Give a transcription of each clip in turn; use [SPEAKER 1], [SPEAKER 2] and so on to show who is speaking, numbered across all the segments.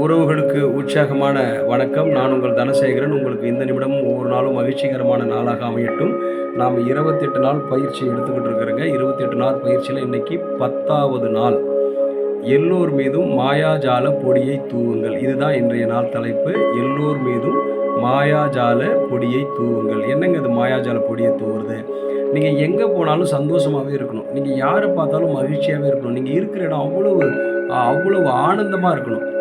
[SPEAKER 1] உறவுகளுக்கு உற்சாகமான வணக்கம். நான் உங்கள் தனசேகரன். உங்களுக்கு இந்த நிமிடமும் ஒவ்வொரு நாளும் மகிழ்ச்சிகரமான நாளாக அமையட்டும். நாம் இருபத்தெட்டு நாள் பயிற்சி எடுத்துக்கிட்டு இருக்கிறோங்க. இருபத்தெட்டு நாள் பயிற்சியில் இன்னைக்கு பத்தாவது நாள். எல்லோர் மீதும் மாயாஜால பொடியை தூவுங்கள். இதுதான் இன்றைய நாள் தலைப்பு. எல்லோர் மீதும் மாயாஜால பொடியை தூவுங்கள். என்னங்க இது மாயாஜால பொடியை தூவுறது? நீங்கள் எங்கே போனாலும் சந்தோஷமாகவே இருக்கணும். நீங்கள் யாரை பார்த்தாலும் மகிழ்ச்சியாகவே இருக்கணும். நீங்கள் இருக்கிற இடம் அவ்வளவு அவ்வளவு ஆனந்தமாக இருக்கணும்.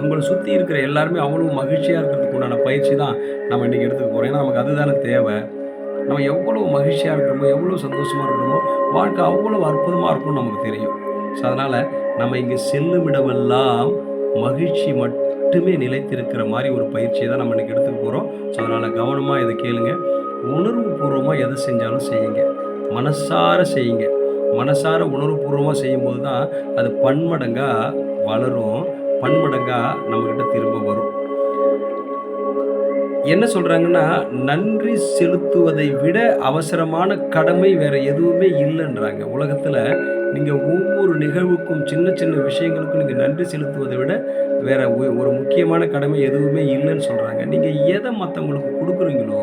[SPEAKER 1] உங்களை சுற்றி இருக்கிற எல்லாருமே அவ்வளோ மகிழ்ச்சியாக இருக்கிறதுக்கு உண்டான பயிற்சி தான் நம்ம இன்றைக்கி எடுத்துக்க போகிறோம் ஏன்னா நமக்கு அதுதானே தேவை. நம்ம எவ்வளோ மகிழ்ச்சியாக இருக்கிறோமோ எவ்வளோ சந்தோஷமாக இருக்கிறோமோ வாழ்க்கை அவ்வளோ அற்புதமாக இருக்கும்னு நமக்கு தெரியும். ஸோ அதனால் நம்ம இங்கே செல்லும் இடமெல்லாம் மகிழ்ச்சி மட்டுமே நிலைத்திருக்கிற மாதிரி ஒரு பயிற்சியை தான் நம்ம இன்றைக்கி எடுத்துக்க போகிறோம் ஸோ அதனால் கவனமாக இதை கேளுங்க. உணர்வுபூர்வமாக எதை செஞ்சாலும் செய்யுங்க. மனசார செய்யுங்க. மனசார உணர்வுபூர்வமாக செய்யும்போது தான் அது பன்மடங்காக வளரும். பன்மடங்காக நம்மக்கிட்ட திரும்ப வரும். என்ன சொல்கிறாங்கன்னா நன்றி செலுத்துவதை விட அவசரமான கடமை வேறு எதுவுமே இல்லைன்றாங்க. உலகத்தில் நீங்கள் ஒவ்வொரு நிகழ்வுக்கும் சின்ன சின்ன விஷயங்களுக்கும் நீங்கள் நன்றி செலுத்துவதை விட வேறு ஒரு முக்கியமான கடமை எதுவுமே இல்லைன்னு சொல்கிறாங்க நீங்கள் எதை மற்றவங்களுக்கு கொடுக்குறீங்களோ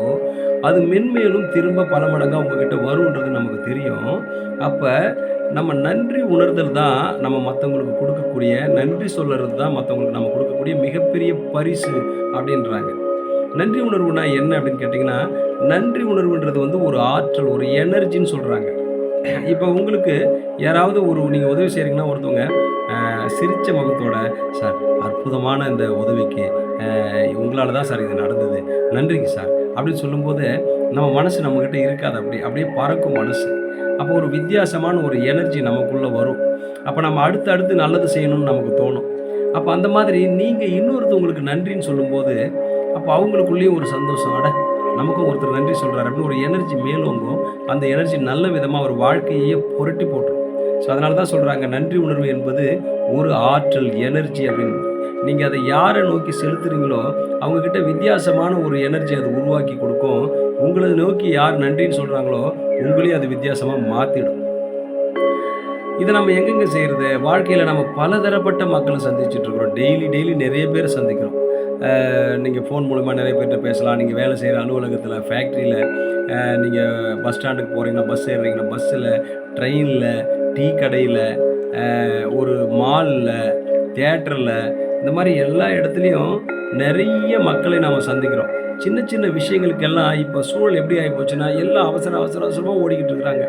[SPEAKER 1] அது மென்மேலும் திரும்ப பல மடங்காக உங்ககிட்ட வரும்ன்றது நமக்கு தெரியும். அப்போ நம்ம நன்றி உணர்தல் தான் நம்ம மற்றவங்களுக்கு கொடுக்கக்கூடிய நன்றி சொல்லுறது தான் மற்றவங்களுக்கு நம்ம கொடுக்கக்கூடிய மிகப்பெரிய பரிசு அப்படின்றாங்க. நன்றி உணர்வுனா என்ன அப்படின்னு கேட்டிங்கன்னா நன்றி உணர்வுன்றது வந்து ஒரு ஆற்றல் ஒரு எனர்ஜின்னு சொல்கிறாங்க இப்போ உங்களுக்கு யாராவது ஒரு நீங்கள் உதவி செய்கிறீங்கன்னா ஒருத்தவங்க சிரித்த சிரிச்ச முகத்தோட சார் அற்புதமான இந்த உதவிக்கு உங்களால் தான் சார் இது நடந்தது. நன்றிங்க சார். அப்படின்னு சொல்லும்போது நம்ம மனசு நம்மக்கிட்ட இருக்காது அப்படி அப்படியே பறக்கும் மனசு. அப்போ ஒரு வித்தியாசமான ஒரு எனர்ஜி நமக்குள்ளே வரும். அப்போ நம்ம அடுத்து அடுத்து நல்லது செய்யணும்னு நமக்கு தோணும். அப்போ அந்த மாதிரி நீங்கள் இன்னொருத்தவங்களுக்கு நன்றின்னு சொல்லும்போது அப்போ அவங்களுக்குள்ளேயும் ஒரு சந்தோஷம். அட நமக்கும் ஒருத்தர் நன்றி சொல்கிறார் அப்படின்னு ஒரு எனர்ஜி மேலோங்கும். அந்த எனர்ஜி நல்ல விதமாக ஒரு வாழ்க்கையே புரட்டி போட்டுரும். ஸோ அதனால தான் சொல்கிறாங்க நன்றி உணர்வு என்பது ஒரு ஆற்றல் எனர்ஜி அப்படின்னு. நீங்கள் அதை யாரை நோக்கி செலுத்துறீங்களோ அவங்கக்கிட்ட வித்தியாசமான ஒரு எனர்ஜி அது உருவாக்கி கொடுக்கும். உங்களை நோக்கி யார் நன்றின்னு சொல்கிறாங்களோ உங்களையும் அது வித்தியாசமாக மாற்றிடும் இதை நம்ம எங்கெங்கே செய்கிறது வாழ்க்கையில் நம்ம பலதரப்பட்ட மக்களை சந்திச்சுட்ருக்குறோம் டெய்லி டெய்லி நிறைய பேர் சந்திக்கிறோம். நீங்கள் ஃபோன் மூலமாக நிறைய பேர்கிட்ட பேசலாம். நீங்கள் வேலை செய்கிற அலுவலகத்தில் ஃபேக்ட்ரியில் நீங்கள் பஸ் ஸ்டாண்டுக்கு போகிறீங்கன்னா பஸ் ஏறுறீங்கன்னா பஸ்ஸில் ட்ரெயினில் டீ கடையில் ஒரு மாலில் தேட்டரில் இந்த மாதிரி எல்லா இடத்துலையும் நிறைய மக்களை நாம் சந்திக்கிறோம். சின்ன சின்ன விஷயங்களுக்கெல்லாம் இப்போ சூழல் எப்படி ஆகி போச்சுன்னா எல்லாம் அவசர அவசர அவசரமாக ஓடிக்கிட்டு இருக்கிறாங்க.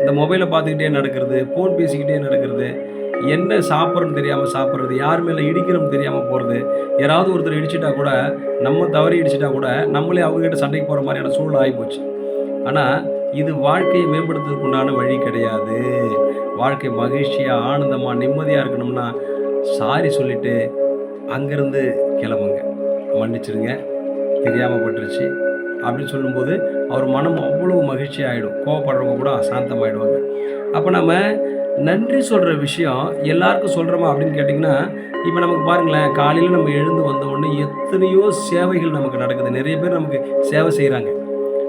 [SPEAKER 1] இந்த மொபைலை பார்த்துக்கிட்டே நடக்கிறது ஃபோன் பேசிக்கிட்டே நடக்கிறது என்ன சாப்பிட்றோன்னு தெரியாமல் சாப்பிட்றது யார் மேலே இடிக்கிறோம்னு தெரியாமல் போகிறது யாராவது ஒருத்தர் இடிச்சிட்டா கூட நம்ம தவறி இடிச்சிட்டா கூட நம்மளே அவங்ககிட்ட சண்டைக்கு போகிற மாதிரியான சூழல் ஆகிப்போச்சு ஆனால் இது வாழ்க்கையை மேம்படுத்துறதுக்கு உண்டான வழி கிடையாது. வாழ்க்கை மகிழ்ச்சியாக ஆனந்தமாக நிம்மதியாக இருக்கணும்னா சாரி சொல்லிவிட்டு அங்கேருந்து கிளம்புங்க. மன்னிச்சிடுங்க. தெரியாமல் பட்டுருச்சு. அப்படின்னு சொல்லும்போது அவர் மனம் அவ்வளோ மகிழ்ச்சி ஆகிடும் கோவப்படுறவங்க கூட சாந்தமாயிடுவாங்க அப்போ நம்ம நன்றி சொல்கிற விஷயம் எல்லாருக்கும் சொல்கிறோமா அப்படின்னு கேட்டிங்கன்னா இப்போ நமக்கு பாருங்களேன் காலையில் நம்ம எழுந்து வந்த உடனே எத்தனையோ சேவைகள் நமக்கு நடக்குது. நிறைய பேர் நமக்கு சேவை செய்கிறாங்க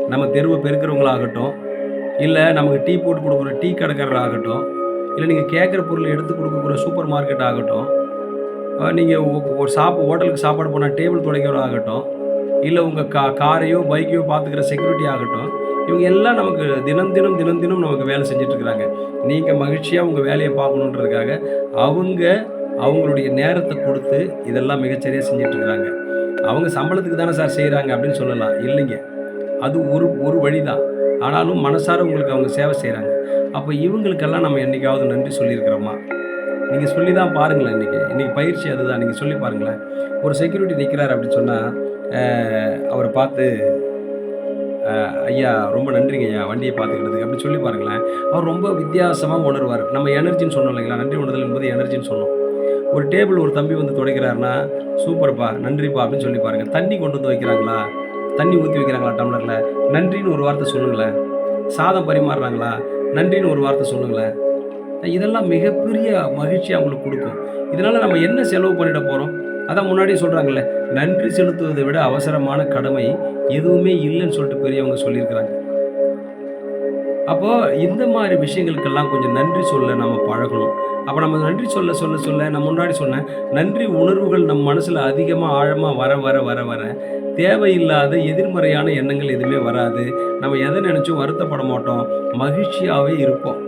[SPEAKER 1] நம்ம தெருவை பெருக்கிறவங்களாகட்டும் இல்லை நமக்கு டீ போட்டு கொடுக்குற டீ கடைக்காரர் ஆகட்டும் இல்லை நீங்கள் கேட்குற பொருள் எடுத்து கொடுக்கக்கூடிய சூப்பர் மார்க்கெட் ஆகட்டும் நீங்கள் ஒரு சாப்பு ஹோட்டலுக்கு சாப்பாடு போனால் டேபிள் துடைக்கிறவர் ஆகட்டும் இல்லை உங்கள் கா காரையோ பைக்கையோ பார்த்துக்கிற செக்யூரிட்டி ஆகட்டும் இவங்க எல்லாம் நமக்கு தினம் தினம் தினம் தினம் நமக்கு வேலை செஞ்சிட்ருக்குறாங்க. நீங்கள் மகிழ்ச்சியாக உங்கள் வேலையை பார்க்கணுன்றதுக்காக அவங்க அவங்களுடைய நேரத்தை கொடுத்து இதெல்லாம் மிகச்சரியாக செஞ்சுட்டு இருக்கிறாங்க அவங்க சம்பளத்துக்கு தானே சார் செய்கிறாங்க அப்படின்னு சொல்லலாம். இல்லைங்க. அது ஒரு ஒரு வழி தான் ஆனாலும் மனசார உங்களுக்கு அவங்க சேவை செய்கிறாங்க அப்போ இவங்களுக்கெல்லாம் நம்ம என்றைக்காவது நன்றி சொல்லியிருக்கிறோமா? நீங்கள் சொல்லி தான் பாருங்களேன் இன்றைக்கி இன்றைக்கி பயிற்சி அதுதான். நீங்கள் சொல்லி பாருங்களேன். ஒரு செக்யூரிட்டி நிற்கிறார் அப்படின்னு சொன்னால் அவரை பார்த்து ஐயா ரொம்ப நன்றிங்க ஐயா வண்டியை பார்த்துக்கிட்டதுக்கு. அப்படி சொல்லி பாருங்களேன். அவர் ரொம்ப வித்தியாசமாக உணர்வார். நம்ம எனர்ஜின்னு சொன்னோம் இல்லைங்களா? நன்றி உணர்தல் என்பது எனர்ஜின்னு சொன்னோம். ஒரு டேபிள் ஒரு தம்பி வந்து துடைக்கிறாருன்னா சூப்பர்ப்பா நன்றிப்பா அப்படின்னு சொல்லி பாருங்கள் தண்ணி கொண்டு வந்து வைக்கிறாங்களா? தண்ணி ஊற்றி வைக்கிறாங்களா டம்ளரில்? நன்றின்னு ஒரு வார்த்தை சொல்லுங்களேன். சாதம் பரிமாறுறாங்களா? நன்றின்னு ஒரு வார்த்தை சொல்லுங்களேன். இதெல்லாம் மிகப்பெரிய மகிழ்ச்சி அவங்களுக்கு கொடுக்கும். இதனால் நம்ம என்ன செலவு பண்ணிட போகிறோம் அதான் முன்னாடியே சொல்கிறாங்கல்ல நன்றி செலுத்துவதை விட அவசரமான கடமை எதுவுமே இல்லைன்னு சொல்லிட்டு பெரியவங்க சொல்லியிருக்கிறாங்க. அப்போது இந்த மாதிரி விஷயங்களுக்கெல்லாம் கொஞ்சம் நன்றி சொல்ல நம்ம பழகணும். அப்போ நம்ம நன்றி சொல்ல சொல்ல சொல்ல நான் முன்னாடி சொன்னேன் நன்றி உணர்வுகள் நம் மனசில் அதிகமாக ஆழமாக வர வர வர வர. தேவையில்லாத எதிர்மறையான எண்ணங்கள் எதுவுமே வராது. நம்ம எதை நினச்சும் வருத்தப்பட மாட்டோம் மகிழ்ச்சியாகவே இருப்போம்.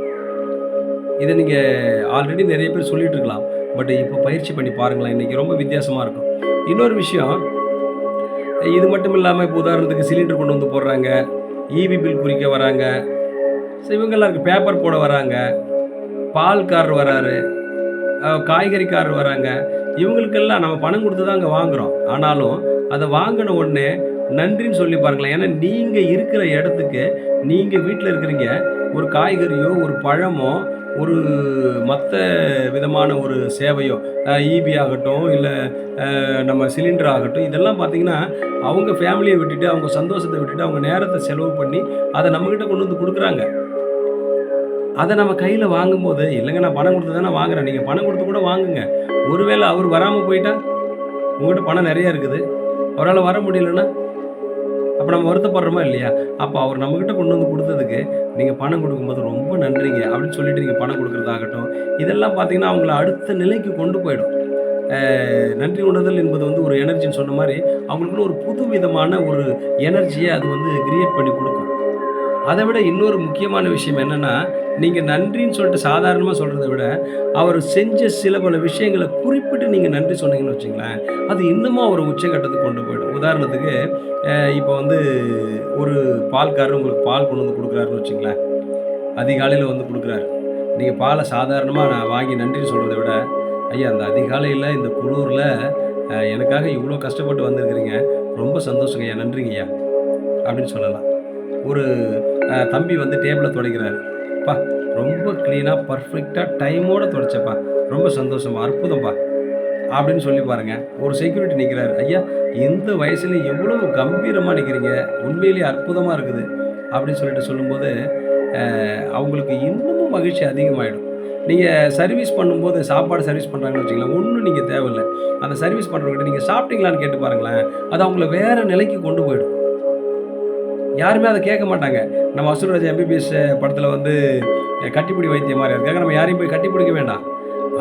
[SPEAKER 1] இதை நீங்கள் ஆல்ரெடி நிறைய பேர் சொல்லிட்டு இருக்கலாம். பட் இப்போ பயிற்சி பண்ணி பாருங்களேன் இன்றைக்கி ரொம்ப வித்தியாசமாக இருக்கும். இன்னொரு விஷயம் இது மட்டும் இல்லாமல் இப்போ உதாரணத்துக்கு சிலிண்டர் கொண்டு வந்து போடுறாங்க இபி பில் குறிக்க வராங்க ஸோ இவங்கெல்லாம் இருக்குது பேப்பர் போட வராங்க பால்காரர் வராரு காய்கறிக்காரர் வராங்க இவங்களுக்கெல்லாம் நம்ம பணம் கொடுத்து தான் அங்கே வாங்குகிறோம் ஆனாலும் அதை வாங்கின உடனே நன்றின்னு சொல்லி பாருங்களேன் ஏன்னா நீங்கள் இருக்கிற இடத்துக்கு நீங்கள் வீட்டில் இருக்கிறீங்க ஒரு காய்கறியோ ஒரு பழமோ ஒரு மற்ற விதமான ஒரு சேவையோ இபி ஆகட்டும் இல்லை நம்ம சிலிண்டர் ஆகட்டும் இதெல்லாம் பார்த்தீங்கன்னா அவங்க ஃபேமிலியை விட்டுட்டு அவங்க சந்தோஷத்தை விட்டுட்டு அவங்க நேரத்தை செலவு பண்ணி அதை நம்மக்கிட்ட கொண்டு வந்து கொடுக்குறாங்க. அதை நம்ம கையில் வாங்கும்போது இல்லைங்க நான் பணம் கொடுத்து தானே வாங்குறேன். நீங்கள் பணம் கொடுத்து கூட வாங்குங்க. ஒருவேளை அவர் வராமல் போயிட்டா உங்கள்கிட்ட பணம் நிறையா இருக்குது. அவரால் வர முடியலன்னா அப்போ நம்ம வருத்தப்படுறோமா இல்லையா? அப்போ அவர் நம்மக்கிட்ட கொண்டு வந்து கொடுத்ததுக்கு நீங்கள் பணம் கொடுக்கும்போது ரொம்ப நன்றிங்க. அப்படின்னு சொல்லிட்டு நீங்கள் பணம் கொடுக்குறதாகட்டும் இதெல்லாம் பார்த்தீங்கன்னா அவங்கள அடுத்த நிலைக்கு கொண்டு போயிடும். நன்றி உணர்தல் என்பது வந்து ஒரு எனர்ஜின்னு சொன்ன மாதிரி அவங்களுக்குள்ள ஒரு புது விதமான ஒரு எனர்ஜியை அது வந்து கிரியேட் பண்ணி கொடுக்கும். அதை விட இன்னொரு முக்கியமான விஷயம் என்னென்னா நீங்கள் நன்றின்னு சொல்லிட்டு சாதாரணமாக சொல்கிறத விட அவர் செஞ்ச சில பல விஷயங்களை குறிப்பிட்டு நீங்கள் நன்றி சொன்னீங்கன்னு வச்சுங்களேன் அது இன்னமும் அவர் உச்சக்கட்டத்துக்கு கொண்டு போயிடும். உதாரணத்துக்கு இப்போ வந்து ஒரு பால்காரர் உங்களுக்கு பால் கொண்டு வந்து கொடுக்குறாருன்னு வச்சுங்களேன் அதிகாலையில் வந்து கொடுக்குறாரு. நீங்கள் பாலை சாதாரணமாக நான் வாங்கி நன்றி சொல்கிறத விட ஐயா அந்த அதிகாலையில் இந்த குளூரில் எனக்காக இவ்வளோ கஷ்டப்பட்டு வந்திருக்கிறீங்க ரொம்ப சந்தோஷங்க ஐயா நன்றிங்க ஐயா அப்படின்னு சொல்லலாம். ஒரு தம்பி வந்து டேபிளை துடைக்கிறாரு. பா ரொம்ப க்ளீனாக பர்ஃபெக்டாக டைமோடு துடைச்சப்பா. ரொம்ப சந்தோஷமா அற்புதம்ப்பா அப்படின்னு சொல்லி பாருங்கள் ஒரு செக்யூரிட்டி நிற்கிறாரு ஐயா இந்த வயசுல எவ்வளவு கம்பீரமாக நிற்கிறீங்க உண்மையிலேயே அற்புதமாக இருக்குது. அப்படின்னு சொல்லிட்டு சொல்லும்போது அவங்களுக்கு இன்னமும் மகிழ்ச்சி அதிகமாகிடும் நீங்கள் சர்வீஸ் பண்ணும்போது சாப்பாடு சர்வீஸ் பண்ணுறாங்கன்னு வச்சுக்கலாம் ஒன்றும் நீங்கள் தேவையில்லை. அந்த சர்வீஸ் பண்ணுறவங்ககிட்ட நீங்கள் சாப்பிட்டீங்களான்னு கேட்டு பாருங்களேன் அது அவங்கள வேறு நிலைக்கு கொண்டு போயிடும். யாருமே அதை கேட்க மாட்டாங்க. நம்ம அசுரராஜ் எம்பிபிஎஸ் படத்தில் வந்து கட்டிப்பிடி வைத்தியம் மாதிரி இருக்காங்க. நம்ம யாரையும் போய் கட்டிப்பிடிக்க வேண்டாம்.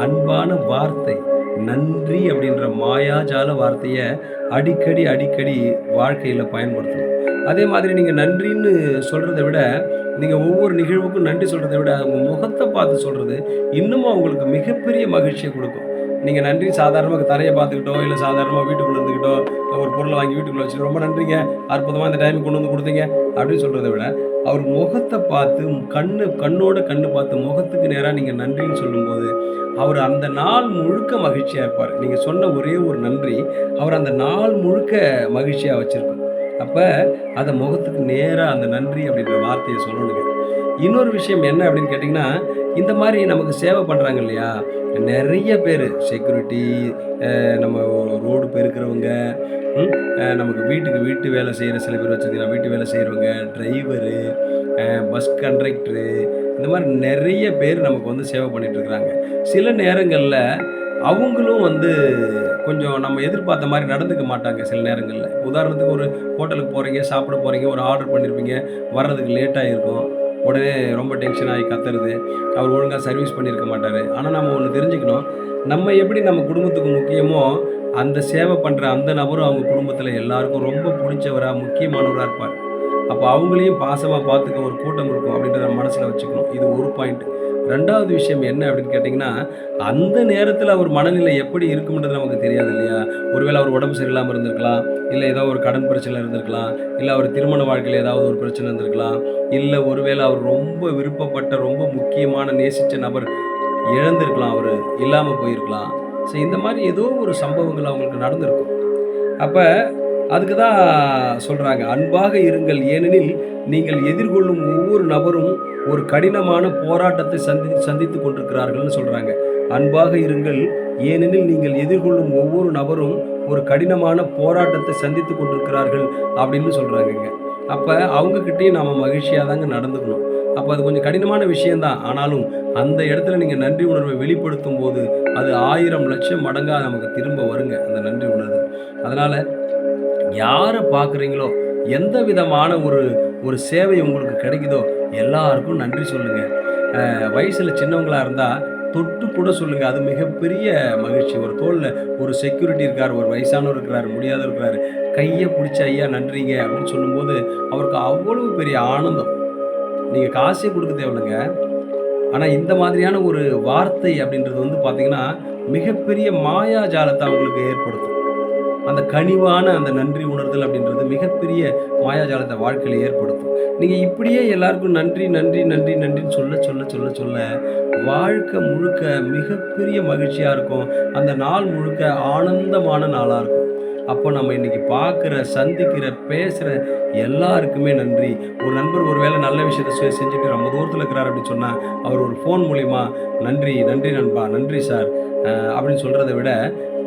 [SPEAKER 1] அன்பான வார்த்தை நன்றி அப்படின்ற மாயாஜால வார்த்தையை அடிக்கடி அடிக்கடி வாழ்க்கையில் பயன்படுத்தணும். அதே மாதிரி நீங்கள் நன்றின்னு சொல்கிறத விட நீங்கள் ஒவ்வொரு நிகழ்வுக்கும் நன்றி சொல்கிறத விட அவங்க முகத்தை பார்த்து சொல்கிறது இன்னமும் அவங்களுக்கு மிகப்பெரிய மகிழ்ச்சியை கொடுக்கும். நீங்கள் நன்றி சாதாரணமாக தரையை பார்த்துக்கிட்டோ இல்லை சாதாரணமாக வீட்டுக்குள்ளே இருந்துக்கிட்டோ ஒரு பொருளை வாங்கி வீட்டுக்குள்ளே வச்சுட்டு ரொம்ப நன்றிங்க. அற்புதமாக இந்த டைமுக்கு கொண்டு வந்து கொடுத்தீங்க. அப்படின்னு சொல்கிறத விட அவர் முகத்தை பார்த்து கண்ணு கண்ணோட கண்ணு பார்த்து முகத்துக்கு நேராக நீங்கள் நன்றின்னு சொல்லும்போது அவர் அந்த நாள் முழுக்க மகிழ்ச்சியாக இருப்பார். நீங்கள் சொன்ன ஒரே ஒரு நன்றி அவர் அந்த நாள் முழுக்க மகிழ்ச்சியாக வச்சுருக்கும். அப்போ அதை முகத்துக்கு நேராக அந்த நன்றி அப்படின்ற வார்த்தையை சொல்லணுங்க. இன்னொரு விஷயம் என்ன அப்படின்னு கேட்டிங்கன்னா இந்த மாதிரி நமக்கு சேவை பண்ணுறாங்க இல்லையா? நிறைய பேர். செக்யூரிட்டி நம்ம ரோடு பெருக்கிறவங்க நமக்கு வீட்டுக்கு வீட்டு வேலை செய்கிற சில பேர் வச்சுருக்கீங்க. வீட்டு வேலை செய்கிறவங்க டிரைவரு பஸ் கண்டக்டரு இந்த மாதிரி நிறைய பேர் நமக்கு வந்து சேவை பண்ணிகிட்ருக்குறாங்க சில நேரங்களில் அவங்களும் வந்து கொஞ்சம் நம்ம எதிர்பார்த்த மாதிரி நடந்துக்க மாட்டாங்க சில நேரங்களில். உதாரணத்துக்கு ஒரு ஹோட்டலுக்கு போகிறீங்க சாப்பிட போகிறீங்க ஒரு ஆர்டர் பண்ணியிருப்பீங்க வர்றதுக்கு லேட்டாக இருக்கும் உடனே ரொம்ப டென்ஷன் ஆகி கத்துறது. அவர் ஒழுங்காக சர்வீஸ் பண்ணியிருக்க மாட்டார். ஆனால் நம்ம ஒன்று தெரிஞ்சுக்கணும். நம்ம எப்படி நம்ம குடும்பத்துக்கு முக்கியமோ அந்த சேவை பண்ணுற அந்த நபரும் அவங்க குடும்பத்தில் எல்லாருக்கும் ரொம்ப பிடிச்சவராக முக்கியமானவராக இருப்பார். அப்போ அவங்களையும் பாசமாக பார்த்துக்க ஒரு கூட்டம் இருக்கும் அப்படின்றத மனசில் வச்சுக்கணும். இது ஒரு பாயிண்ட் ரெண்டாவது விஷயம் என்ன அப்படின்னு கேட்டிங்கன்னா அந்த நேரத்தில் அவர் மனநிலை எப்படி இருக்கும்ன்றது நமக்கு தெரியாது இல்லையா? ஒருவேளை அவர் உடம்பு சரியில்லாமல் இருந்திருக்கலாம் இல்லை ஏதோ ஒரு கடன் பிரச்சனை இருந்திருக்கலாம் இல்லை அவர் திருமண வாழ்க்கையில் ஏதாவது ஒரு பிரச்சனை இருந்திருக்கலாம். இல்லை ஒருவேளை அவர் ரொம்ப விருப்பப்பட்ட ரொம்ப முக்கியமான நேசித்த நபர் இழந்திருக்கலாம் அவர் இல்லாமல் போயிருக்கலாம். ஸோ இந்த மாதிரி ஏதோ ஒரு சம்பவங்கள் அவங்களுக்கு நடந்திருக்கும். அப்போ அதுக்கு தான் சொல்கிறாங்க அன்பாக இருங்கள். ஏனெனில் நீங்கள் எதிர்கொள்ளும் ஒவ்வொரு நபரும் ஒரு கடினமான போராட்டத்தை சந்தி சந்தித்து கொண்டிருக்கிறார்கள்னு சொல்கிறாங்க அன்பாக இருங்கள். ஏனெனில் நீங்கள் எதிர்கொள்ளும் ஒவ்வொரு நபரும் ஒரு கடினமான போராட்டத்தை சந்தித்து கொண்டிருக்கிறார்கள் அப்படின்னு சொல்கிறாங்கங்க அப்போ அவங்கக்கிட்டேயும் நாம் மகிழ்ச்சியாக தாங்க நடந்துக்கணும். அப்போ அது கொஞ்சம் கடினமான விஷயந்தான் ஆனாலும் அந்த இடத்துல நீங்கள் நன்றி உணர்வை வெளிப்படுத்தும் போது அது ஆயிரம் லட்சம் மடங்காக நமக்கு திரும்ப வருங்க அந்த நன்றி உணர்வு. அதனால் யாரை பார்க்குறீங்களோ எந்த விதமான ஒரு ஒரு சேவை உங்களுக்கு கிடைக்குதோ எல்லாருக்கும் நன்றி சொல்லுங்கள் வயசில் சின்னவங்களாக இருந்தால் தொட்டு கூட சொல்லுங்கள் அது மிகப்பெரிய மகிழ்ச்சி. ஒரு தோளில் ஒரு செக்யூரிட்டி இருக்கார் ஒரு வயசானவர் இருக்கிறார் முடியாதவர் இருக்கிறார் கையை பிடிச்ச ஐயா நன்றிங்க அப்படின்னு சொல்லும்போது, அவருக்கு அவ்வளவு பெரிய ஆனந்தம். நீங்கள் காசே கொடுக்க தேவையில்லங்க. ஆனால் இந்த மாதிரியான ஒரு வார்த்தை அப்படின்றது வந்து பார்த்தீங்கன்னா, மிகப்பெரிய மாயாஜாலத்தை அவங்களுக்கு ஏற்படுத்தும். அந்த கனிவான அந்த நன்றி உணர்தல் அப்படின்றது மிகப்பெரிய மாயாஜாலத்தை வாழ்க்கையில் ஏற்படுத்தும். நீங்கள் இப்படியே எல்லாருக்கும் நன்றி, நன்றி, நன்றி, நன்றின்னு சொல்ல, சொல்ல, சொல்ல, சொல்ல வாழ்க்கை முழுக்க மிகப்பெரிய மகிழ்ச்சியாக இருக்கும். அந்த நாள் முழுக்க ஆனந்தமான நாளாக இருக்கும். அப்போ நம்ம இன்னைக்கு பார்க்குற, சந்திக்கிற, பேசுகிற எல்லாருக்குமே நன்றி. ஒரு நண்பர் ஒரு வேளை நல்ல விஷயத்த செ செஞ்சுட்டு ரொம்ப தூரத்தில் இருக்கிறாரு அப்படின்னு சொன்னால் அவர் ஒரு ஃபோன் மூலிமா நன்றி, நன்றி நண்பா, நன்றி சார் அப்படின்னு சொல்கிறத விட,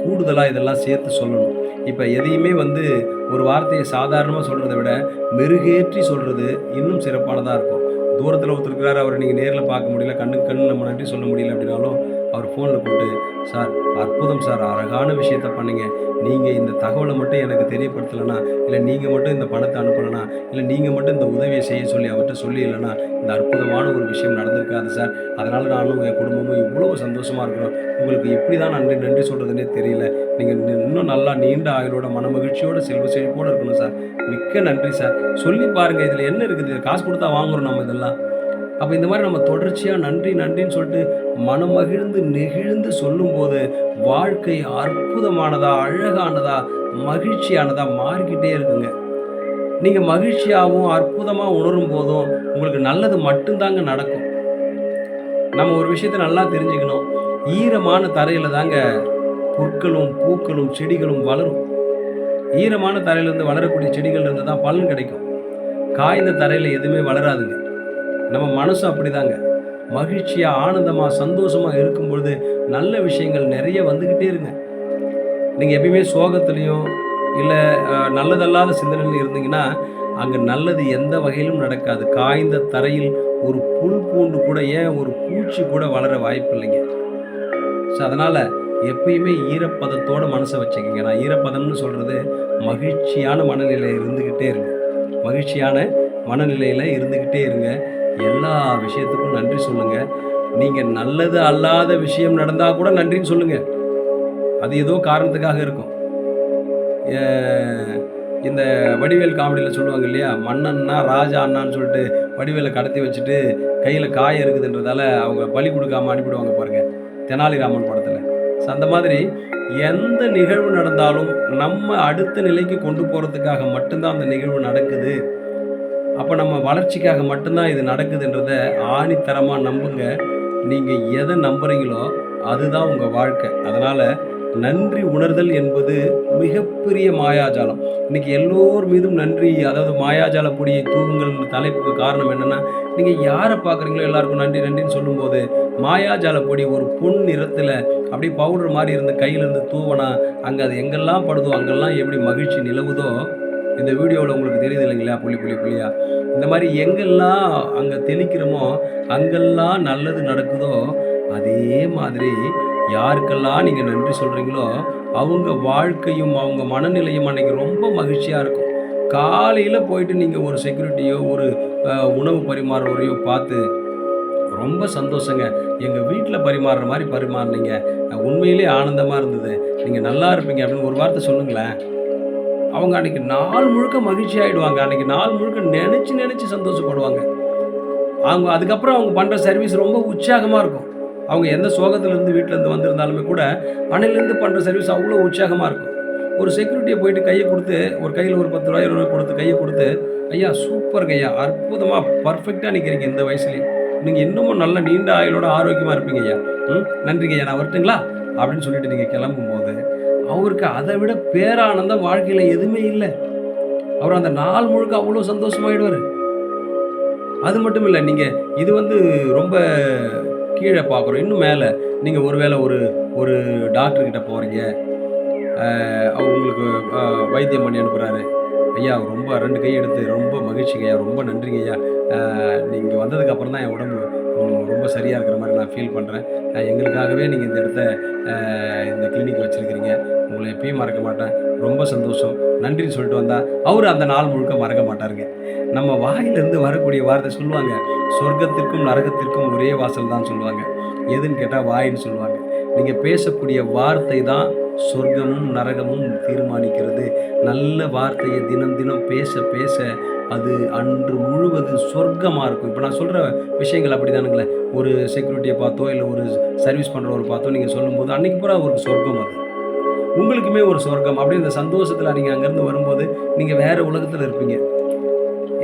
[SPEAKER 1] கூடுதலாக இதெல்லாம் சேர்த்து சொல்லணும். இப்போ எதையுமே வந்து ஒரு வார்த்தையை சாதாரணமாக சொல்கிறத விட, மெருகேற்றி சொல்கிறது இன்னும் சிறப்பானதாக இருக்கும். தூரத்தில் ஒருத்தர் இருக்கிறாரு, நீங்கள் நேரில் பார்க்க முடியல, கண்ணுக்கு கண் நம்ம நன்றி சொல்ல முடியல அப்படின்னாலும், அவர் ஃபோனில் கூப்பிட்டு, "சார் அற்புதம் சார், அழகான விஷயத்த பண்ணுங்க நீங்கள் இந்த தகவலை மட்டும் எனக்கு தெரியப்படுத்தலைனா இல்லை நீங்கள் மட்டும் இந்த பணத்தை அனுப்பலனா, இல்லை நீங்கள் மட்டும் இந்த உதவியை செய்ய சொல்லி அவர்கிட்ட சொல்லியலனா, இந்த அற்புதமான ஒரு விஷயம் நடந்திருக்காது சார். அதனால் நானும் என் குடும்பமும் இவ்வளோ சந்தோஷமாக இருக்கிறோம். உங்களுக்கு எப்படி தான் நன்றி நன்றி சொல்கிறதுனே தெரியல. நீங்கள் இன்னும் நல்லா நீண்ட ஆயுளோட, மனமகிழ்ச்சியோட, செல்வ செழிப்போடு இருக்கணும் சார். மிக்க நன்றி சார்." சொல்லி பாருங்கள் இதில் என்ன இருக்குது? காசு கொடுத்தா வாங்குறோம் நம்ம இதெல்லாம். அப்போ இந்த மாதிரி நம்ம தொடர்ச்சியாக நன்றி, நன்றின்னு சொல்லிட்டு மனமகிழ்ந்து, நெகிழ்ந்து சொல்லும்போது, வாழ்க்கை அற்புதமானதா, அழகானதா, மகிழ்ச்சியானதா மாறிக்கிட்டே இருக்குங்க. நீங்கள் மகிழ்ச்சியாகவும் அற்புதமாக உணரும் போதும், உங்களுக்கு நல்லது மட்டும்தாங்க நடக்கும். நம்ம ஒரு விஷயத்த நல்லா தெரிஞ்சுக்கணும். ஈரமான தரையில் தாங்க புற்களும், பூக்களும், செடிகளும் வளரும். ஈரமான தரையிலிருந்து வளரக்கூடிய செடிகள்ல இருந்து தான் பலன் கிடைக்கும். காய்ந்த தரையில் எதுவுமே வளராதுங்க. நம்ம மனசு அப்படிதாங்க. மகிழ்ச்சியா, ஆனந்தமா, சந்தோஷமா இருக்கும் பொழுது, நல்ல விஷயங்கள் நிறைய வந்துக்கிட்டே இருங்க. நீங்க எப்பயுமே சோகத்திலயும், இல்லை நல்லதல்லாத சிந்தனையில இருந்தீங்கன்னா, அங்கே நல்லது எந்த வகையிலும் நடக்காது. காய்ந்த தரையில் ஒரு புல் பூண்டு கூட ஏன் ஒரு பூச்சி கூட வளர வாய்ப்பில்லைங்க. ஸோ அதனால் எப்பயுமே ஈரப்பதத்தோட மனசை வச்சுக்கோங்க நான் ஈரப்பதம்னு சொல்கிறது மகிழ்ச்சியான மனநிலையில் இருந்துக்கிட்டே இருங்க. மகிழ்ச்சியான மனநிலையில் இருந்துக்கிட்டே இருங்க. எல்லா விஷயத்துக்கும் நன்றி சொல்லுங்க. நீங்க நல்லது அல்லாத விஷயம் நடந்தா கூட நன்றின்னு சொல்லுங்க. அது ஏதோ காரணத்துக்காக இருக்கும். இந்த வடிவேல் காமெடியில் சொல்லுவாங்க இல்லையா? மன்னன்னா, ராஜா அண்ணான்னு சொல்லிட்டு வடிவேலை கடத்தி வச்சுட்டு, கையில் காய இருக்குதுன்றதால அவங்க பலி கொடுக்காம அனுப்பிடுவாங்க பாருங்கள் தெனாலிராமன் படத்தில் ஸோ அந்த மாதிரி எந்த நிகழ்வு நடந்தாலும், நம்ம அடுத்த நிலைக்கு கொண்டு போகிறதுக்காக மட்டும்தான் அந்த நிகழ்வு நடக்குது. அப்போ நம்ம வளர்ச்சிக்காக மட்டும்தான் இது நடக்குதுன்றத ஆணித்தரமாக நம்புங்க. நீங்கள் எதை நம்புறீங்களோ, அதுதான் உங்கள் வாழ்க்கை. அதனால் நன்றி உணர்தல் என்பது மிகப்பெரிய மாயாஜாலம். இன்னைக்கு எல்லோர் மீதும் நன்றி, அதாவது மாயாஜால பொடியை தூவுங்கள்ன்ற தலைப்புக்கு காரணம் என்னென்னா நீங்கள் யாரை பார்க்குறீங்களோ எல்லாருக்கும் நன்றி, நன்றின்னு சொல்லும்போது, மாயாஜால பொடி ஒரு பொன் நிறத்தில் அப்படியே பவுடர் மாதிரி இருந்து கையிலேருந்து இருந்து அங்கே அது எங்கெல்லாம் படுதோ, அங்கெல்லாம் எப்படி மகிழ்ச்சி நிலவுதோ, இந்த வீடியோவில் உங்களுக்கு தெரியுது இல்லைங்களா? புள்ளி, புள்ளி, புள்ளியா. இந்த மாதிரி எங்கெல்லாம் அங்கே தெளிக்கிறோமோ, அங்கெல்லாம் நல்லது நடக்குதோ, அதே மாதிரி யாருக்கெல்லாம் நீங்கள் நன்றி சொல்கிறீங்களோ அவங்க வாழ்க்கையும், அவங்க மனநிலையும் அன்றைக்கி ரொம்ப மகிழ்ச்சியாக இருக்கும். காலையில் போயிட்டு நீங்கள் ஒரு செக்யூரிட்டியோ, ஒரு உணவு பரிமாறுவரையோ பார்த்து, "ரொம்ப சந்தோஷங்க. எங்கள் வீட்டில் பரிமாறுற மாதிரி பரிமாறுனீங்க. உண்மையிலேயே ஆனந்தமாக இருந்தது. நீங்கள் நல்லா இருப்பீங்க." அப்படின்னு ஒரு வார்த்தை சொல்லுங்களேன். அவங்க அன்னைக்கு நாள் முழுக்க மகிழ்ச்சி ஆகிடுவாங்க அன்னைக்கு நாள் முழுக்க நினச்சி நினச்சி சந்தோஷப்படுவாங்க. அவங்க அதுக்கப்புறம் அவங்க பண்ணுற சர்வீஸ் ரொம்ப உற்சாகமாக இருக்கும். அவங்க எந்த சோகத்துலேருந்து வீட்டிலேருந்து வந்திருந்தாலுமே கூட, அன்னையிலேருந்து பண்ணுற சர்வீஸ் அவ்வளோ உற்சாகமாக இருக்கும். ஒரு செக்யூரிட்டியை போயிட்டு கையை கொடுத்து ஒரு கையில் ஒரு பத்து ரூபாய் இருபது ரூபாய் கொடுத்து கையை கொடுத்து "ஐயா சூப்பர் ஐயா. அற்புதமாக பர்ஃபெக்டாக நிற்கிறீங்க இந்த வயசுலேயும் நீங்கள் இன்னமும் நல்ல நீண்ட ஆயுளோட ஆரோக்கியமாக இருப்பீங்க ஐயா. ம் நன்றிங்க ஐயா. நான் வரட்டுங்களா?" அப்படின்னு சொல்லிட்டு நீங்க கிளம்பும்போது, அவருக்கு அதை விட பேரானந்தம் வாழ்க்கையில் எதுவுமே இல்லை அவர் அந்த நாள் முழுக்க அவ்வளோ சந்தோஷமாயிடுவார் அது மட்டும் இல்லை நீங்கள் இது வந்து ரொம்ப கீழே பார்க்குறோம். இன்னும் மேலே நீங்கள் ஒருவேளை ஒரு ஒரு டாக்டர்கிட்ட போகிறீங்க போறீங்க. உங்களுக்கு வைத்தியம் பண்ணி அனுப்புகிறாரு "ஐயா ரொம்ப ரெண்டு கை எடுத்து ரொம்ப மகிழ்ச்சிங்கய்யா. ரொம்ப நன்றிங்கய்யா. ஐயா நீங்கள் வந்ததுக்கப்புறம் தான் என் உடம்பு ரொம்ப சரியாக இருக்கிற மாதிரி நான் ஃபீல் பண்ணுறேன் எங்களுக்காகவே நீங்கள் இந்த இடத்த இந்த கிளினிக் வச்சுருக்கிறீங்க உங்களை எப்பயும் மறக்க மாட்டேன். ரொம்ப சந்தோஷம். நன்றின்னு சொல்லிட்டு வந்தால் அவர் அந்த நாள் முழுக்க மறக்க மாட்டாருங்க. நம்ம வாயிலிருந்து வரக்கூடிய வார்த்தை சொல்லுவாங்க, "சொர்க்கத்திற்கும் நரகத்திற்கும் ஒரே வாசல் தான்" சொல்லுவாங்க. எதுன்னு கேட்டால் வாயின்னு சொல்லுவாங்க நீங்கள் பேசக்கூடிய வார்த்தை தான் சொர்க்கமும் நரகமும் தீர்மானிக்கிறது நல்ல வார்த்தையை தினம் தினம் பேச பேச அது அன்று முழுவதும் சொர்க்கமாக இருக்கும் இப்போ நான் சொல்கிற விஷயங்கள் அப்படி தானுங்களேன் ஒரு செக்யூரிட்டியை பார்த்தோ இல்லை ஒரு சர்வீஸ் பண்ணுறவரை பார்த்தோ நீங்கள் சொல்லும்போது அன்றைக்கி பூரா ஒரு சொர்க்கம் அது உங்களுக்குமே ஒரு சொர்க்கம். அப்படி இந்த சந்தோஷத்தில் நீங்கள் அங்கேருந்து வரும்போது நீங்கள் வேறு உலகத்தில் இருப்பீங்க.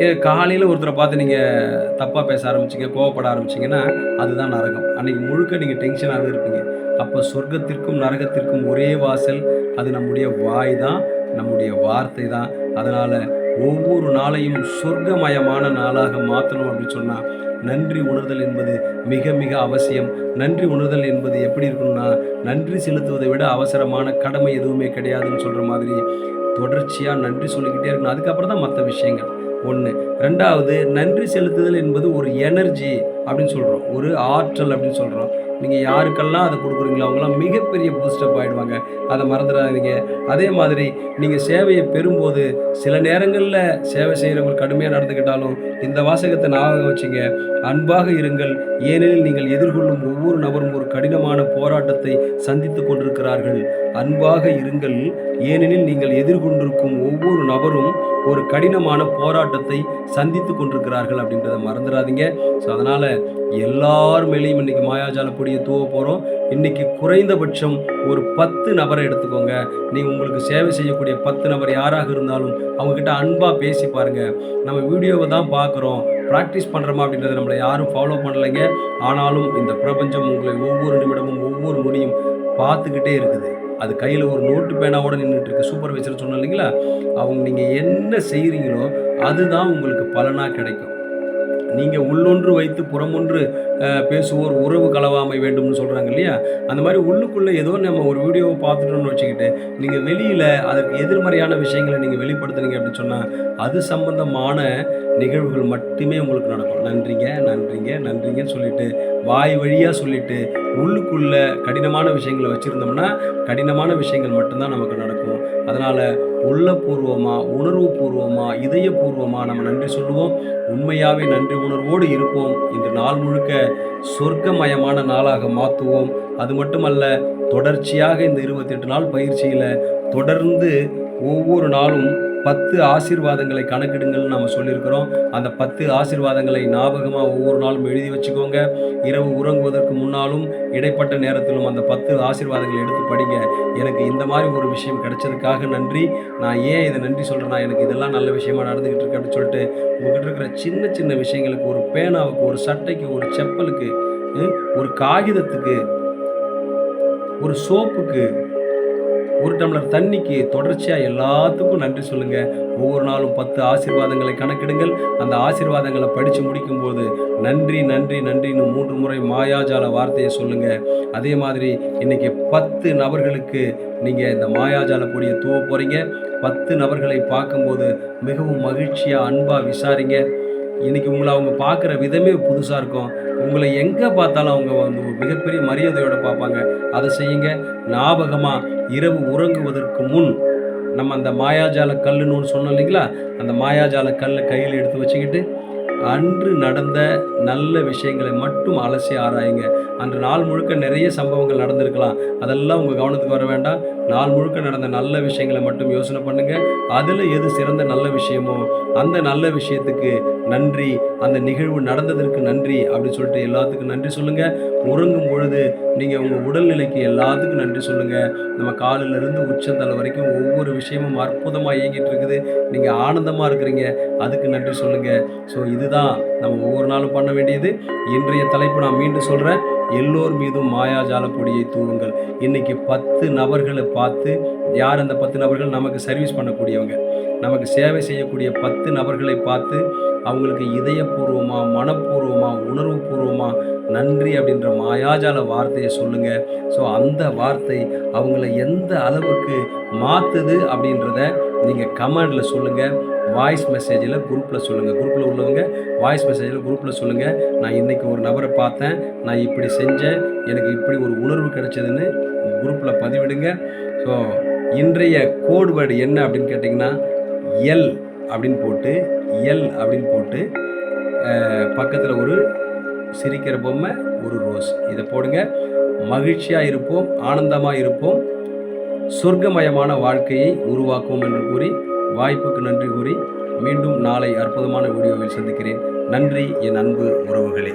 [SPEAKER 1] ஏ காலையில் ஒருத்தரை பார்த்து நீங்கள் தப்பாக பேச ஆரம்பிச்சிங்க கோவப்பட ஆரம்பிச்சிங்கன்னா அதுதான் நரகம். அன்றைக்கி முழுக்க நீங்கள் டென்ஷனாகவே இருப்பீங்க. அப்போ சொர்க்கத்திற்கும் நரகத்திற்கும் ஒரே வாசல் அது நம்முடைய வாய் தான் நம்முடைய வார்த்தை தான் அதனால் ஒவ்வொரு நாளையும் சொர்க்கமயமான நாளாக மாற்றணும் அப்படின்னு சொன்னால் நன்றி உணர்தல் என்பது மிக மிக அவசியம். நன்றி உணர்தல் என்பது எப்படி இருக்கணும்னா நன்றி செலுத்துவதை விட அவசரமான கடமை எதுவுமே கிடையாதுன்னு சொல்கிற மாதிரி தொடர்ச்சியாக நன்றி சொல்லிக்கிட்டே இருக்கணும். அதுக்கப்புறம் தான் மற்ற விஷயங்கள். ஒன்று ரெண்டாவது நன்றி செலுத்துதல் என்பது ஒரு எனர்ஜி அப்படின்னு சொல்கிறோம் ஒரு ஆற்றல் அப்படின்னு சொல்கிறோம் நீங்கள் யாருக்கெல்லாம் அதை கொடுக்குறீங்களோ அவங்களாம் மிகப்பெரிய பூஸ்டப் ஆகிடுவாங்க அதை மறந்துடாதீங்க. அதே மாதிரி நீங்கள் சேவையை பெறும்போது சில நேரங்களில் சேவை செய்கிறவங்க கடுமையாக நடந்துக்கிட்டாலும் இந்த வாசகத்தை ஞாபகம் வச்சுங்க. அன்பாக இருங்கள். ஏனெனில் நீங்கள் எதிர்கொள்ளும் ஒவ்வொரு நபரும் ஒரு கடினமான போராட்டத்தை சந்தித்து கொண்டிருக்கிறார்கள். அன்பாக இருங்கள். ஏனெனில் நீங்கள் எதிர்கொண்டிருக்கும் ஒவ்வொரு நபரும் ஒரு கடினமான போராட்டத்தை சந்தித்து கொண்டிருக்கிறார்கள் அப்படின்றத மறந்துடாதீங்க. ஸோ அதனால் எல்லார் மேலேயும் இன்றைக்கி மாயாஜால பொடியை தூவ போகிறோம் இன்றைக்கி குறைந்தபட்சம் ஒரு பத்து நபரை எடுத்துக்கோங்க. நீங்கள் உங்களுக்கு சேவை செய்யக்கூடிய பத்து நபர் யாராக இருந்தாலும் அவங்கக்கிட்ட அன்பாக பேசி பாருங்கள் நம்ம வீடியோவை தான் பார்க்குறோம். ப்ராக்டிஸ் பண்ணுறோமா அப்படின்றத நம்மளை யாரும் ஃபாலோ பண்ணலைங்க. ஆனாலும் இந்த பிரபஞ்சம் உங்களை ஒவ்வொரு நிமிடமும் ஒவ்வொரு நொடியும் பார்த்துக்கிட்டே இருக்குது. அது கையில் ஒரு நோட்டு பேனாவோட நின்றுட்டு இருக்கு. சூப்பர்வைசர் சொன்னோம் இல்லைங்களா? அவங்க நீங்கள் என்ன செய்கிறீங்களோ அதுதான் உங்களுக்கு பலனாக கிடைக்கும். நீங்கள் உள்ளொன்று வைத்து புறமொன்று பேசுவோர் உறவு கலவாமை வேண்டும்னு சொல்கிறாங்க இல்லையா? அந்த மாதிரி உள்ளுக்குள்ளே ஏதோ நம்ம ஒரு வீடியோவை பார்த்துட்டோம்னு வச்சுக்கிட்டு நீங்கள் வெளியில் அதற்கு எதிர்மறையான விஷயங்களை நீங்கள் வெளிப்படுத்துனீங்க அப்படின்னு சொன்னால் அது சம்பந்தமான நிகழ்வுகள் மட்டுமே உங்களுக்கு நடக்கும். நன்றிங்க நன்றிங்க நன்றிங்கன்னு சொல்லிட்டு வாய் வழியாக சொல்லிட்டு உள்ளுக்குள்ள கடினமான விஷயங்களை வச்சுருந்தோம்னா கடினமான விஷயங்கள் மட்டும்தான் நமக்கு நடக்கும். அதனால் உள்ளபூர்வமாக உணர்வுபூர்வமாக இதயபூர்வமாக நம்ம நன்றி சொல்லுவோம். உண்மையாகவே நன்றி உணர்வோடு இருப்போம். இந்த நாள் முழுக்க சொர்க்கமயமான நாளாக மாற்றுவோம் அது மட்டுமல்ல தொடர்ச்சியாக இந்த இருபத்தெட்டு நாள் பயிற்சியில் தொடர்ந்து ஒவ்வொரு நாளும் பத்து ஆசீர்வாதங்களை கணக்கிடுங்கள்னு நம்ம சொல்லியிருக்கிறோம். அந்த பத்து ஆசீர்வாதங்களை ஞாபகமாக ஒவ்வொரு நாளும் எழுதி வச்சுக்கோங்க. இரவு உறங்குவதற்கு முன்னாலும் இடைப்பட்ட நேரத்திலும் அந்த பத்து ஆசீர்வாதங்களை எடுத்து படிங்க. எனக்கு இந்த மாதிரி ஒரு விஷயம் கிடைச்சதுக்காக நன்றி. நான் ஏன் இதை நன்றி சொல்கிறேன்னா எனக்கு இதெல்லாம் நல்ல விஷயமா நடந்துக்கிட்டு இருக்கு அப்படின்னு சொல்லிட்டு உங்ககிட்ட இருக்கிற சின்ன சின்ன விஷயங்களுக்கு ஒரு பேனாவுக்கு ஒரு சட்டைக்கு ஒரு செப்பலுக்கு ஒரு காகிதத்துக்கு ஒரு சோப்புக்கு ஒரு டம்ளர் தண்ணிக்கு தொடர்ச்சியாக எல்லாத்துக்கும் நன்றி சொல்லுங்கள் ஒவ்வொரு நாளும் பத்து ஆசீர்வாதங்களை கணக்கிடுங்கள். அந்த ஆசீர்வாதங்களை படித்து முடிக்கும்போது நன்றி நன்றி நன்றின்னு மூன்று முறை மாயாஜால வார்த்தையை சொல்லுங்கள் அதே மாதிரி இன்றைக்கி பத்து நபர்களுக்கு நீங்கள் இந்த மாயாஜால பொடியை தூவ போகிறீங்க பத்து நபர்களை பார்க்கும்போது மிகவும் மகிழ்ச்சியாக அன்பாக விசாரிங்க. இன்றைக்கி உங்களை அவங்க பார்க்குற விதமே புதுசாக இருக்கும். உங்களை எங்கே பார்த்தாலும் அவங்க வந்து மிகப்பெரிய மரியாதையோடு பார்ப்பாங்க. அதை செய்யுங்க. ஞாபகமாக இரவு உறங்குவதற்கு முன் நம்ம அந்த மாயாஜால கல்லுன்னு ஒன்று சொன்னோம் இல்லைங்களா? அந்த மாயாஜால கல்லை கையில் எடுத்து வச்சுக்கிட்டு அன்று நடந்த நல்ல விஷயங்களை மட்டும் அலசி ஆராயுங்க. அன்று நாள் முழுக்க நிறைய சம்பவங்கள் நடந்திருக்கலாம். அதெல்லாம் உங்கள் கவனத்துக்கு வர வேண்டாம். நாள் முழுக்க நடந்த நல்ல விஷயங்களை மட்டும் யோசனை பண்ணுங்கள் அதில் எது சிறந்த நல்ல விஷயமோ அந்த நல்ல விஷயத்துக்கு நன்றி அந்த நிகழ்வு நடந்ததற்கு நன்றி அப்படின்னு சொல்லிட்டு எல்லாத்துக்கும் நன்றி சொல்லுங்கள் உறங்கும் பொழுது நீங்கள் உங்கள் உடல்நிலைக்கு எல்லாத்துக்கும் நன்றி சொல்லுங்கள் நம்ம காலிலிருந்து உச்சந்தலை வரைக்கும் ஒவ்வொரு விஷயமும் அற்புதமாக இயங்கிட்டு இருக்குது. நீங்கள் ஆனந்தமாக இருக்கிறீங்க. அதுக்கு நன்றி சொல்லுங்கள் ஸோ இதுதான் நம்ம ஒவ்வொரு நாளும் பண்ண வேண்டியது இன்றைய தலைப்பு நான் மீண்டும் சொல்கிறேன் எல்லோர் மீதும் மாயாஜால பொடியை தூவுங்கள். இன்றைக்கி பத்து நபர்களை பார்த்து யார் அந்த பத்து நபர்கள்? நமக்கு சர்வீஸ் பண்ணக்கூடியவங்க. நமக்கு சேவை செய்யக்கூடிய பத்து நபர்களை பார்த்து அவங்களுக்கு இதயபூர்வமாக மனப்பூர்வமாக உணர்வுபூர்வமாக நன்றி அப்படின்ற மாயாஜால வார்த்தையை சொல்லுங்கள் ஸோ அந்த வார்த்தை அவங்கள எந்த அளவுக்கு மாற்றுது அப்படின்றத நீங்கள் கமெண்டில் சொல்லுங்கள் வாய்ஸ் மெசேஜில் குரூப்பில் சொல்லுங்கள் குரூப்பில் உள்ளவங்க வாய்ஸ் மெசேஜில் குரூப்பில் சொல்லுங்கள் நான் இன்றைக்கி ஒரு நபரை பார்த்தேன். நான் இப்படி செஞ்சேன். எனக்கு இப்படி ஒரு உணர்வு கிடைச்சதுன்னு குரூப்பில் பதிவிடுங்க. ஸோ இன்றைய கோட் வேர்டு என்ன அப்படின்னு கேட்டிங்கன்னா எல் அப்படின்னு போட்டு எல் அப்படின்னு போட்டு பக்கத்தில் ஒரு சிரிக்கிற பொம்மை ஒரு ரோஸ் இதை போடுங்க. மகிழ்ச்சியாக இருப்போம் ஆனந்தமாக இருப்போம். சொர்க்கமயமான வாழ்க்கையை உருவாக்குவோம் என்று கூறி வாய்ப்புக்கு நன்றி கூறி மீண்டும் நாளை அற்புதமான வீடியோவில் சந்திக்கிறேன். நன்றி என் அன்பு உறவுகளே.